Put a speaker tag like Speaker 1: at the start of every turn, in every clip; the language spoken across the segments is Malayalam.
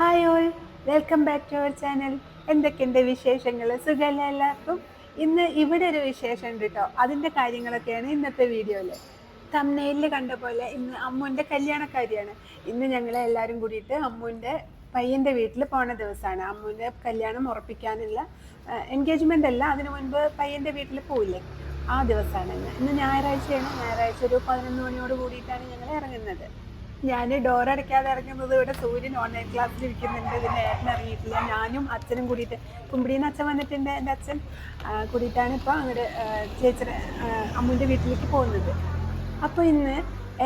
Speaker 1: Hi all. Welcome back to our channel. എന്തൊക്കെയുണ്ട് വിശേഷങ്ങൾ സുഖമല്ല എല്ലാവർക്കും? ഇന്ന് ഇവിടെ ഒരു വിശേഷം ഉണ്ട് കേട്ടോ അതിന്റെ കാര്യങ്ങളൊക്കെയാണ് ഇന്നത്തെ വീഡിയോയിൽ തമ്മനയിൽ കണ്ട പോലെ ഇന്ന് അമ്മുവിന്റെ കല്യാണക്കാരിയാണ്. ഇന്ന് ഞങ്ങൾ എല്ലാവരും കൂടിയിട്ട് അമ്മുവിന്റെ പയ്യന്റെ വീട്ടിൽ പോണ ദിവസമാണ് അമ്മുവിന്റെ കല്യാണം ഉറപ്പിക്കാനുള്ള എൻഗേജ്മെന്റ് അല്ല അതിനു മുൻപ് പയ്യന്റെ വീട്ടിൽ പോയില്ലേ ആ ദിവസമാണ് ഇന്ന്. ഇന്ന് ഞായറാഴ്ചയാണ്. ഞായറാഴ്ച ഒരു പതിനൊന്ന് മണിയോട് കൂടിയിട്ടാണ് ഞങ്ങൾ ഇറങ്ങുന്നത്. ഞാൻ ഡോർ അടയ്ക്കാതെ ഇറങ്ങുന്നത് ഇവിടെ സൂര്യൻ ഓൺലൈൻ ക്ലാസ്സിൽ ഇരിക്കുന്നുണ്ട്. ഇതിന്റെ ഏട്ടൻ അറിയിട്ടില്ല ഞാനും അച്ഛനും കൂടിയിട്ട്. കുമ്പിടിയിൽ അച്ഛൻ വന്നിട്ടുണ്ട് എന്റെ അച്ഛൻ. കൂടിയിട്ടാണ് ഇപ്പോൾ അങ്ങോട്ട് ചേച്ചിയുടെ അമ്മുവിന്റെ വീട്ടിലേക്ക് പോകുന്നത്. അപ്പോൾ ഇന്ന്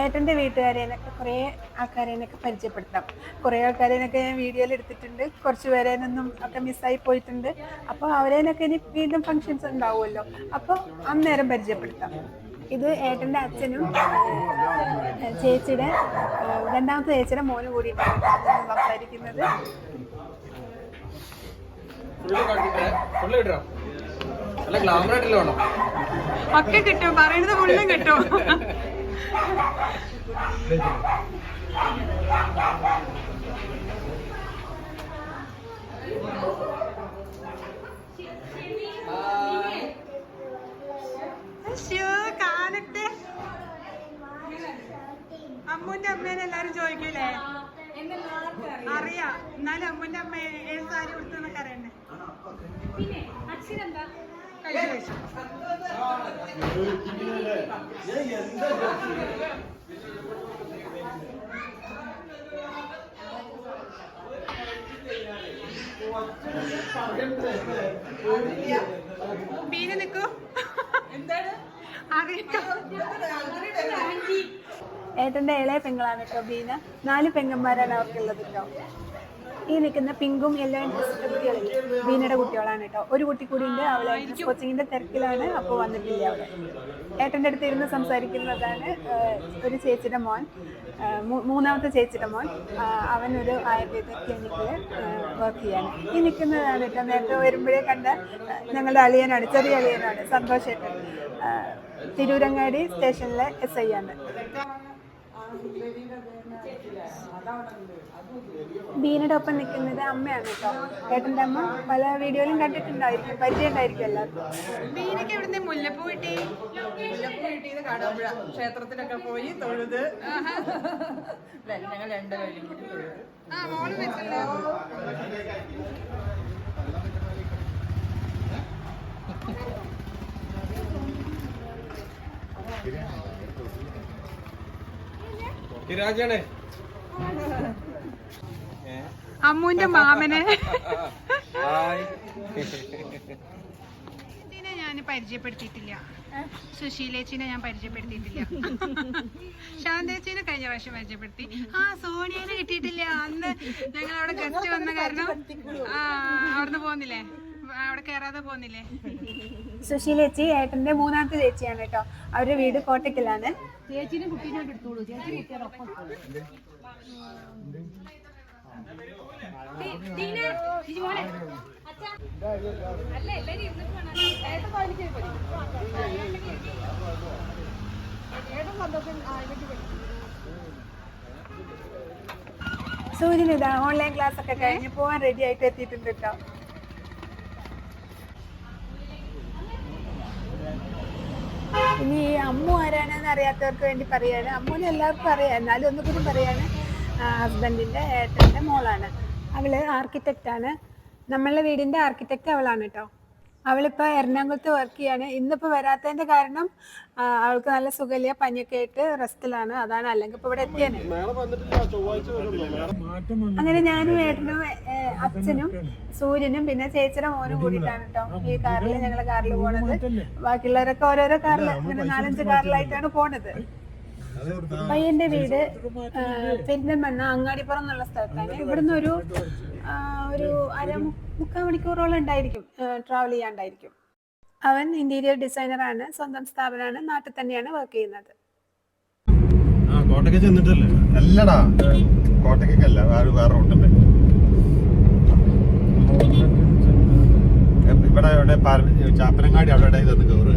Speaker 1: ഏട്ടന്റെ വീട്ടുകാരേനൊക്കെ കുറേ ആൾക്കാരേനൊക്കെ പരിചയപ്പെടുത്താം. കുറേ ആൾക്കാരേനൊക്കെ ഞാൻ വീഡിയോയിൽ എടുത്തിട്ടുണ്ട്. കുറച്ച് പേരേനൊന്നും ഒക്കെ മിസ്സായി പോയിട്ടുണ്ട്. അപ്പോൾ അവരേനൊക്കെ ഇനി വീണ്ടും ഫങ്ഷൻസ് ഉണ്ടാവുമല്ലോ. അപ്പോൾ അന്നേരം പരിചയപ്പെടുത്താം. ഇത് ഏട്ടന്റെ അച്ഛനും ചേച്ചിയുടെ രണ്ടാമത്തെ ചേച്ചിയുടെ മോനും കൂടിയിട്ടാണ് ഇന്ന് സംസാരിക്കുന്നത്. ഒക്കെ കിട്ടും. പറയുന്നത് ഫുള്ളും കിട്ടും. കാലത്തെ അമ്മുന്റെ അമ്മേനെ എല്ലാരും ചോദിക്കൂലേ? അറിയാം. എന്നാലും അമ്മുന്റെ അമ്മ ഏത് സാരി കൊടുത്തെന്നൊക്കെ അറിയണ്ടേ? പിന്നെ പ്രാവശ്യം. ബീന നിക്കൂ. അറിയിട്ടോ ഏട്ടന്റെ ഇളയ പെങ്ങളാണ് കേട്ടോ ബീന. നാല് പെങ്ങന്മാരാണ് അവർക്കുള്ളത് കേട്ടോ. ഈ നിൽക്കുന്ന പിങ്കും യെല്ലോ ഇൻട്രസ്റ്റ് കുട്ടികളില്ലേ ബീനയുടെ കുട്ടികളാണ് കേട്ടോ. ഒരു കുട്ടി കൂടി ഉണ്ട്. അവളെ കൊച്ചിങ്ങിന്റെ തിരക്കിലാണ്. അപ്പോൾ വന്നിട്ടില്ല അവിടെ. ഏട്ടന്റെ അടുത്ത് ഇരുന്ന് സംസാരിക്കുന്നതാണ് ഒരു ചേച്ചിയുടെ മോൻ. മൂന്നാമത്തെ ചേച്ചിയുടെ മോൻ. അവൻ ഒരു ആയുർവേദ ക്ലിനിക്കിൽ വർക്ക് ചെയ്യാണ്. ഈ നിൽക്കുന്നതാണ് കേട്ടോ. നേരത്തെ വരുമ്പോഴേ കണ്ട ഞങ്ങളുടെ അളിയനാണ് ചെറിയ അളിയനാണ് സന്തോഷേട്ടൻ തിരൂരങ്ങാടി സ്റ്റേഷനിലെ എസ് ഐ ആണ്. ബീനയുടെ ഒപ്പം നിൽക്കുന്നത് അമ്മയാണ് കേട്ടോ. ഏട്ടന്റെ അമ്മ പല വീഡിയോയിലും കണ്ടിട്ടുണ്ടായിരിക്കും പരിചയം ഉണ്ടായിരിക്കും എല്ലാവർക്കും മുല്ലപ്പൂ കിട്ടി? മുല്ലപ്പൂ കിട്ടി
Speaker 2: കിട്ടിയത് കാടാമ്പുഴ ക്ഷേത്രത്തിലൊക്കെ പോയി തൊഴുത്. ഞങ്ങൾ കൂടി തൊഴുത്.
Speaker 1: ആ മോൾ വെച്ചല്ലോ.
Speaker 3: രാജാണേ
Speaker 1: അമ്മുവിന്റെ മാമനെ.
Speaker 3: ഹായ്.
Speaker 1: ഇതിനെ ഞാൻ പരിചയപ്പെടുത്തിയിട്ടില്ല. സുശീലേച്ചിനെ ഞാൻ പരിചയപ്പെടുത്തിയിട്ടില്ല. ശാന്തേച്ചിനെ കഴിഞ്ഞ പ്രാവശ്യം പരിചയപ്പെടുത്തി. ആ സോണിയനെ കിട്ടിയിട്ടില്ല. അന്ന് ഞങ്ങൾ അവിടെ ഗസ്റ്റ് വന്ന കാരണം ആ അവിടുന്ന് പോകുന്നില്ലേ അവിടെ കയറാതെ പോകുന്നില്ലേ സുശീലേച്ചി ഏട്ടന്റെ മൂന്നാമത്തെ ചേച്ചിയാണ് കേട്ടോ. അവരുടെ വീട് കോട്ടയ്ക്കലാണ്
Speaker 2: ചേച്ചിനെ കുട്ടീനെ എടുത്തോളൂ. ചേച്ചി കുട്ടിയുടെ ഒപ്പം
Speaker 1: സൂര്യൻ ഇതാ ഓൺലൈൻ ക്ലാസ് ഒക്കെ കഴിഞ്ഞ് പോകാൻ റെഡി ആയിട്ട് എത്തിയിട്ടുണ്ട് കേട്ടോ ഇനി അമ്മു ആരാണെന്ന് അറിയാത്തവർക്ക് വേണ്ടി പറയാണ്. അമ്മുവിനെ എല്ലാവർക്കും അറിയാം. എന്നാലും ഒന്നുകൂടി പറയാണ് ഹസ്ബൻഡിന്റെ ഏട്ടന്റെ മോളാണ്. അവൾ ആർക്കിടെക്റ്റാണ് നമ്മളുടെ വീടിന്റെ ആർക്കിടെക്റ്റ് അവളാണ് കേട്ടോ അവളിപ്പോൾ എറണാകുളത്ത് വർക്ക് ചെയ്യാണ്. ഇന്നിപ്പോൾ വരാത്തതിന്റെ കാരണം അവൾക്ക് നല്ല സുഖമില്ല. പനിയൊക്കെ ആയിട്ട് റെസ്റ്റിലാണ് അതാണ്. അല്ലെങ്കിൽ ഇപ്പോൾ ഇവിടെ എത്തിയാണ് അങ്ങനെ ഞാനും ഏട്ടനും അച്ഛനും സൂര്യനും പിന്നെ ചേച്ചിയുടെ മോനും കൂടിയിട്ടാണ് കേട്ടോ ഈ കാറിൽ ഞങ്ങൾ കാറിൽ പോണത്. ബാക്കിയുള്ളവരൊക്കെ ഓരോരോ കാറിൽ അങ്ങനെ നാലഞ്ച് കാറിലായിട്ടാണ് പോണത്. പയ്യന്റെ വീട് പെരിന്തൽമണ്ണ അങ്ങാടിപ്പുറം എന്നുള്ള സ്ഥലത്താണ്. ഇവിടുന്ന് ഒരു ഒരു അര മുക്കാൽ മണിക്കൂറോളം ഉണ്ടായിരിക്കും ട്രാവൽ ചെയ്യാണ്ടായിരിക്കും. അവൻ ഇന്റീരിയർ ഡിസൈനറാണ് സ്വന്തം സ്ഥാപനമാണ് നാട്ടിൽ തന്നെയാണ് വർക്ക് ചെയ്യുന്നത്.
Speaker 4: കോട്ടയ്ക്ക് ചെന്നിട്ടല്ലേ?
Speaker 5: അല്ലടാ. കോട്ടയ്ക്കല്ല വേറെ വേറെ റൂട്ടുണ്ട് ഇവിടെ ഇവിടെ ചാപ്പനങ്ങാടി അവിടെ ഇതൊന്ന് കയറ്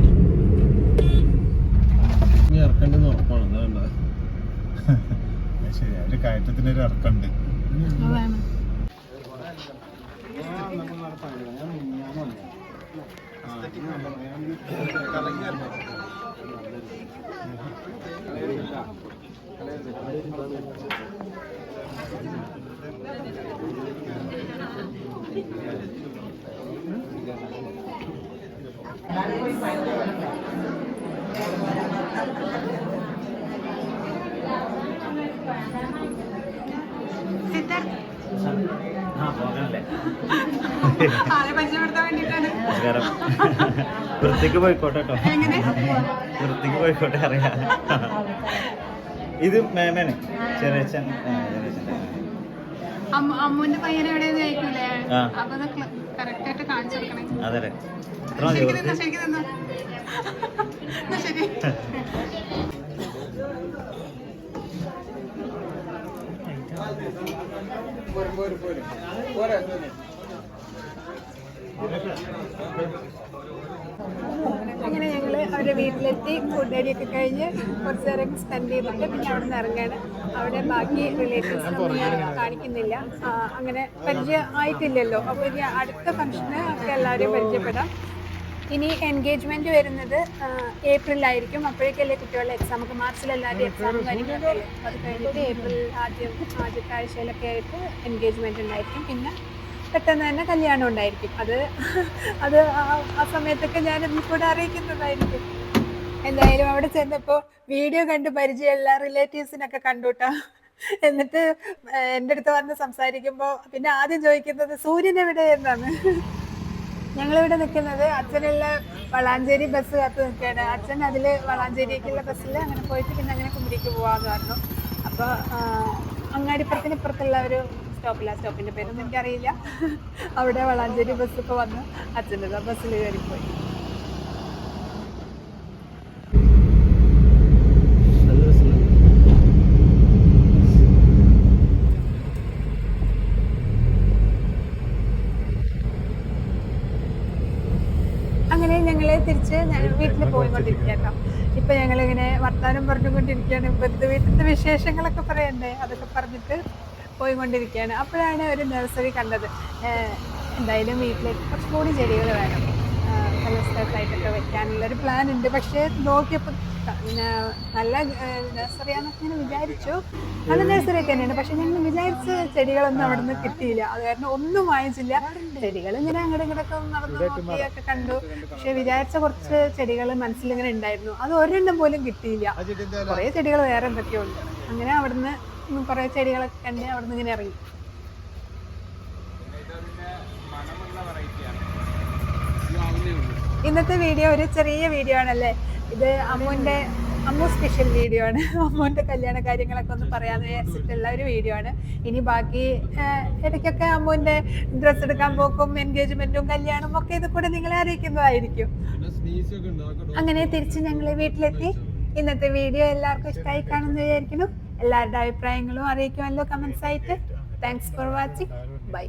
Speaker 4: ഇനി ഇറക്കണ്ടെന്ന് ഉറപ്പാണ് അതാ വേണ്ട
Speaker 5: ശരി ഒരു കയറ്റത്തിനൊരു ഇറക്കമുണ്ട്.
Speaker 1: അതാണ് സിദ്ധാർത്ഥ്
Speaker 6: ആ നമസ്കാരം. വൃത്തിക്ക് പോയിക്കോട്ടെ കേട്ടോ വൃത്തിക്ക് പോയിക്കോട്ടെ അറിയാം. ഇത് മേമേനെ. ചെറിയച്ഛൻ
Speaker 1: അമ്മുവിന്റെ പയ്യനെ. അപ്പൊ കറക്റ്റ് ആയിട്ട് കാണിച്ചു കൊടുക്കണേ.
Speaker 6: അതെ
Speaker 3: പോരും പോരും. പോരും
Speaker 1: അങ്ങനെ ഞങ്ങൾ അവരുടെ വീട്ടിലെത്തി ഫുഡ് അടിയൊക്കെ കഴിഞ്ഞ് കുറച്ച് നേരം സ്പെൻഡ് ചെയ്തിട്ട് പിന്നെ അവിടെ നിന്ന് ഇറങ്ങാണ്. അവിടെ ബാക്കി റിലേറ്റീവ്സിനൊന്നും ഞാൻ കാണിക്കുന്നില്ല. അങ്ങനെ പരിചയം ആയിട്ടില്ലല്ലോ. അപ്പോൾ ഇനി അടുത്ത ഫംഗ്ഷന് ഒക്കെ എല്ലാവരെയും പരിചയപ്പെടാം. ഇനി എൻഗേജ്മെന്റ് വരുന്നത് ഏപ്രിൽ ആയിരിക്കും അപ്പോഴേക്കല്ലേ കുട്ടികളുടെ എക്സാം ഒക്കെ മാർച്ചിൽ എക്സാം കാര്യങ്ങളൊക്കെ അത്. കഴിഞ്ഞിട്ട് ഏപ്രിൽ ആദ്യം ആദ്യത്തെ ആഴ്ചയിലൊക്കെ ആയിട്ട് എൻഗേജ്മെന്റ് ഉണ്ടായിരിക്കും. പിന്നെ പെട്ടെന്ന് തന്നെ കല്യാണം ഉണ്ടായിരിക്കും. അത് അത് ആ- സമയത്തൊക്കെ ഞാൻ കൂടെ അറിയിക്കുന്നതായിരിക്കും. എന്തായാലും അവിടെ ചെന്നപ്പോൾ വീഡിയോ കണ്ട് പരിചയമുള്ള റിലേറ്റീവ്സിനൊക്കെ കണ്ടുട്ടാ. എന്നിട്ട് എന്റെ അടുത്ത് വന്ന് സംസാരിക്കുമ്പോൾ പിന്നെ ആദ്യം ചോദിക്കുന്നത് സൂര്യൻ എവിടെ എന്നാണ്. ഞങ്ങളിവിടെ നിൽക്കുന്നത് അച്ഛനുള്ള വളാഞ്ചേരി ബസ് കാത്ത് നിൽക്കുകയാണ്. അച്ഛൻ അതിൽ വളാഞ്ചേരിക്കുള്ള ബസ്സിൽ അങ്ങനെ പോയിട്ട് പിന്നെ അങ്ങനെ കുമ്പിടിക്ക് പോകാമെന്ന് പറഞ്ഞു. അപ്പോൾ അങ്ങാടിപ്പുറത്തിന് ഇപ്പുറത്തുള്ള ഒരു സ്റ്റോപ്പില്ല സ്റ്റോപ്പിന്റെ പേരൊന്നും എനിക്കറിയില്ല. അവിടെ വളാഞ്ചേരി ബസ് ഇപ്പോൾ വന്നു അച്ഛന്റെ ബസ്സിൽ കയറിപ്പോയി അങ്ങനെ ഞങ്ങൾ ഞാൻ വീട്ടിൽ പോയിക്കൊണ്ടിരിക്കുക കേട്ടോ ഇപ്പൊ ഞങ്ങൾ ഇങ്ങനെ വർത്താനം പറഞ്ഞുകൊണ്ടിരിക്കുകയാണ്. ബന്ധു വീട്ടിലത്തെ വിശേഷങ്ങളൊക്കെ പറയണ്ടേ? അതൊക്കെ പറഞ്ഞിട്ട് പോയിക്കൊണ്ടിരിക്കുകയാണ്. അപ്പോഴാണ് ഒരു നഴ്സറി കണ്ടത്. എന്തായാലും വീട്ടിലേക്ക് കുറച്ചും കൂടി ചെടികൾ വേണം പല സ്ഥലത്തായിട്ടൊക്കെ വെക്കാനുള്ള ഒരു പ്ലാൻ ഉണ്ട്. പക്ഷേ നോക്കിയപ്പോൾ നല്ല നഴ്സറിയാന്നൊക്കെ ഇങ്ങനെ വിചാരിച്ചു. നല്ല നഴ്സറി ഒക്കെ തന്നെയാണ്. പക്ഷെ ഞങ്ങൾ വിചാരിച്ച ചെടികളൊന്നും അവിടെ നിന്ന് കിട്ടിയില്ല. അത് കാരണം ഒന്നും വാങ്ങിച്ചില്ല. ചെടികൾ ഇങ്ങനെ അങ്ങോട്ടും ഇങ്ങോട്ടൊക്കെ നടന്നു നോക്കിയൊക്കെ കണ്ടു. പക്ഷെ വിചാരിച്ച കുറച്ച് ചെടികൾ മനസ്സിലിങ്ങനെ ഉണ്ടായിരുന്നു. അത് ഒരെണ്ണം പോലും കിട്ടിയില്ല. കുറേ ചെടികൾ വേറെ എന്തൊക്കെയോ ഉണ്ട്. അങ്ങനെ അവിടുന്ന് കുറേ ചെടികളൊക്കെ കണ്ട് അവിടുന്ന് ഇങ്ങനെ ഇറങ്ങി. ഇന്നത്തെ വീഡിയോ ഒരു ചെറിയ വീഡിയോ ആണല്ലേ? ഇത് അമ്മുവിന്റെ അമ്മു സ്പെഷ്യൽ വീഡിയോ ആണ്. അമ്മുവിന്റെ കല്യാണ കാര്യങ്ങളൊക്കെ ഒന്ന് പറയാന്ന് വിചാരിച്ചിട്ടുള്ള ഒരു വീഡിയോ ആണ്. ഇനി ബാക്കി ഇടയ്ക്കൊക്കെ അമ്മുവിന്റെ ഡ്രസ്സ് എടുക്കാൻ പോക്കും എൻഗേജ്മെന്റും കല്യാണവും ഒക്കെ ഇത് കൂടെ നിങ്ങളെ അറിയിക്കുന്നതായിരിക്കും. അങ്ങനെ തിരിച്ച് ഞങ്ങൾ വീട്ടിലെത്തി. ഇന്നത്തെ വീഡിയോ എല്ലാവർക്കും ഇഷ്ടമായി കാണുമെന്ന് വിചാരിക്കുന്നു. എല്ലാവരുടെ അഭിപ്രായങ്ങളും അറിയിക്കുമല്ലോ കമന്റ്സ് ആയിട്ട്. Thanks for watching bye